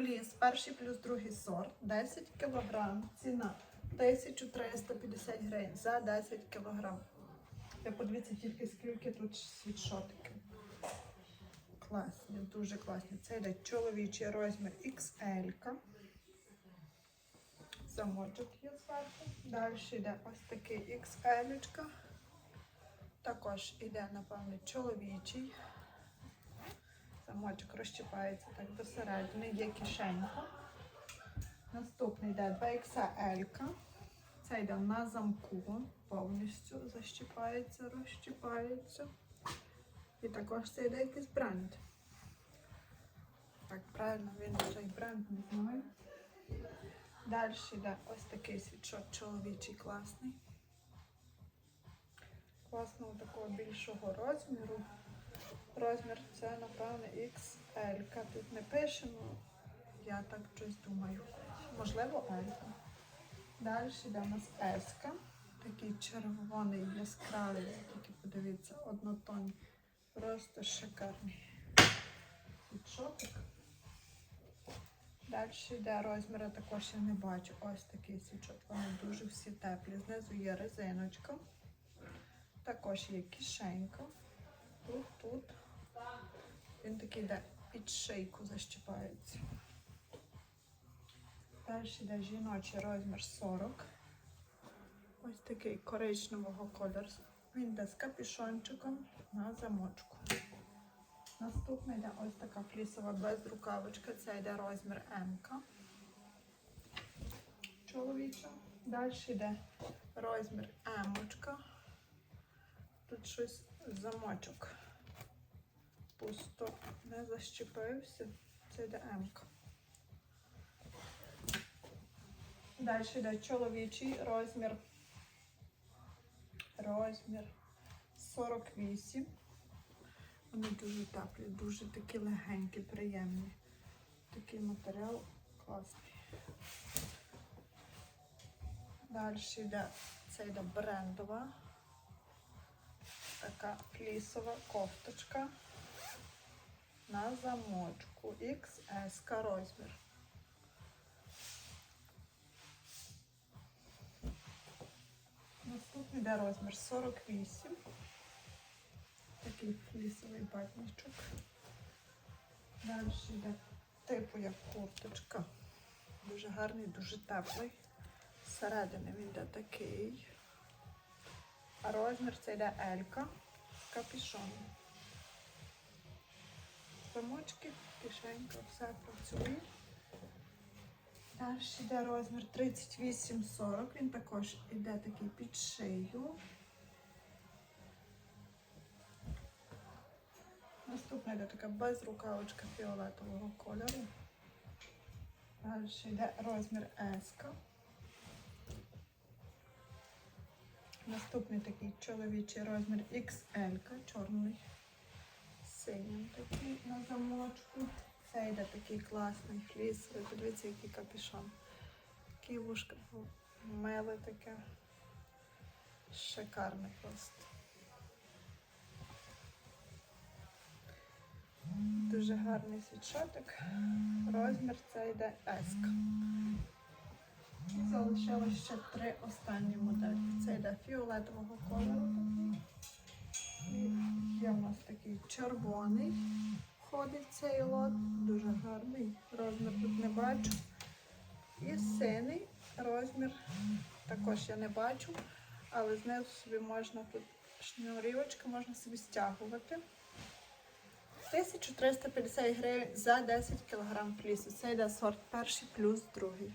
Фліс, перший плюс другий сорт, 10 кг, ціна 1350 гривень за 10 кг. Ви подивіться тільки скільки тут світшотиків. Класні, дуже класні. Це йде чоловічий розмір XL. -ка. Замочок є зверху. Далі йде ось такий XL. -очка. Також йде, напевно, чоловічий. Замочок розчіпається так до середини, є кишенька. Наступний йде 2XL. -ка. Це йде на замку, повністю защіпається, розщіпається. І також це йде якийсь бренд. Так, правильно, він і бренд не знаю. Далі йде ось такий світшот чоловічий класний. Класного такого більшого розміру. Розмір це, напевно, XL. Тут не пише, ну я так щось думаю. Можливо, L. Далі йде у нас S. Такий червоний, яскравий, тільки подивіться, однотонний. Просто шикарний. Світшотик. Далі йде розміри, також я не бачу. Ось такий свічок. Вони дуже всі теплі. Знизу є резиночка. Також є кишенька. Тут, тут. Він такий йде під шийку защіпається. Далі йде жіночий розмір 40. Ось такий коричневого кольору. Він йде з капюшончиком на замочку. Наступна йде ось така флісова безрукавочка. Це йде розмір М. Чоловіча. Далі йде розмір М. Тут щось замочок. Пусто не защепився. Це йде М. -ка. Далі йде чоловічий розмір. Розмір 48. Вони дуже теплі, дуже такі легенькі, приємні. Такий матеріал класний. Далі йде, це йде брендова. Така флісова кофточка на замочку. XS розмір. Наступний йде розмір 48. Такий флісовий батничок. Далі йде типу як курточка. Дуже гарний, дуже теплий. Зсередини він йде такий. А розмір це йде Елька з капюшоном. Замочки, кишенька, все працює. Далі йде розмір 38-40. Він також йде такий під шию. Наступна йде така безрукавочка фіолетового кольору. Далі йде розмір S. Наступний такий чоловічий розмір XL, чорний, синім такий на замочку. Це йде такий класний фліс. Подивіться, який капюшон. Такий вушка миле таке. Шикарне просто. Дуже гарний світшотик. Розмір це йде S. І залишилось ще три останні моделі. Це йде фіолетового кольору. Є нас такий червоний. Входить цей лот. Дуже гарний. Розмір тут не бачу. І синий розмір також я не бачу, але знизу собі можна тут шнурівочка, можна собі стягувати. 1350 гривень за 10 кг флісу. Це йде сорт перший плюс другий.